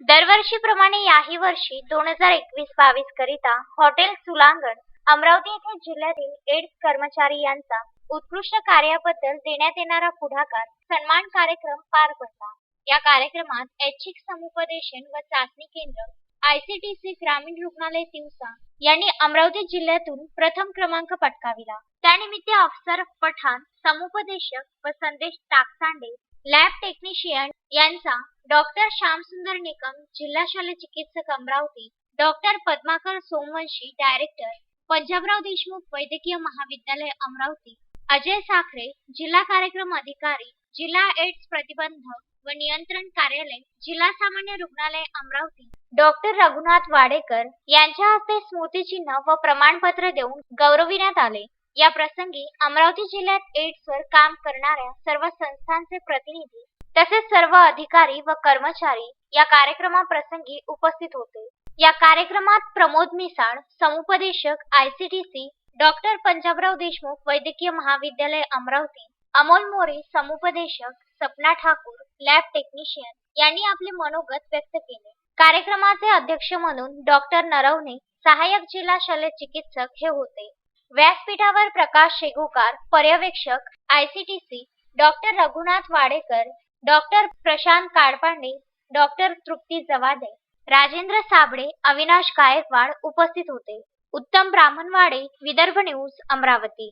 दरवर्षीप्रमाणे याही वर्षी दोन हजार एकवीस बावीस करिता हॉटेल सुलांगण अमरावती येथे जिल्ह्यातील एड्स कर्मचारी यांचा उत्कृष्ट कार्याबद्दल देण्यात येणारा पुढाकार सन्मान कार्यक्रम पार पडला. या कार्यक्रमात ऐच्छिक समुपदेशन व चाचणी केंद्र आयसीटीसी ग्रामीण रुग्णालय दिवसा यांनी अमरावती जिल्ह्यातून प्रथम क्रमांक पटकाविला. त्यानिमित्त अफसर पठाण समुपदेशक व संदेश टाकसांडे लॅब टेक्निशियन यांचा डॉक्टर श्यामसुंदर निकम जिल्हा शल्य चिकित्सक अमरावती डॉक्टर पद्माकर सोमवंशी डायरेक्टर पंजाबराव देशमुख वैद्यकीय महाविद्यालय अमरावती अजय साखरे जिल्हा कार्यक्रम अधिकारी जिल्हा एड्स प्रतिबंधक व नियंत्रण कार्यालय जिल्हा सामान्य रुग्णालय अमरावती. डॉक्टर रघुनाथ वाडेकर यांच्या हस्ते स्मृतिचिन्ह व प्रमाणपत्र देऊन गौरविण्यात आले. या प्रसंगी अमरावती जिल्ह्यात एड्सवर काम करणाऱ्या सर्व संस्थांचे प्रतिनिधी तसेच सर्व अधिकारी व कर्मचारी या कार्यक्रमाप्रसंगी उपस्थित होते. या कार्यक्रमात प्रमोद मिसाळ समुपदेशक आयसीटीसी डॉक्टर पंजाबराव देशमुख वैद्यकीय महाविद्यालय अमरावती अमोल मोरे समुपदेशक सपना ठाकूर लॅब टेक्निशियन यांनी आपले मनोगत व्यक्त केले. कार्यक्रमाचे अध्यक्ष म्हणून डॉक्टर नरवणे सहाय्यक जिल्हा शल्य चिकित्सक हे होते. व्यासपीठावर प्रकाश शेगुकार पर्यवेक्षक ICTC doctor Raghunath Wadekar doctor Prashant Kadpande doctor Trupti Jawade Rajendra Sable Avinash Gaikwad उपस्थित होते. उत्तम ब्राह्मणवाडे विदर्भ न्यूज अमरावती.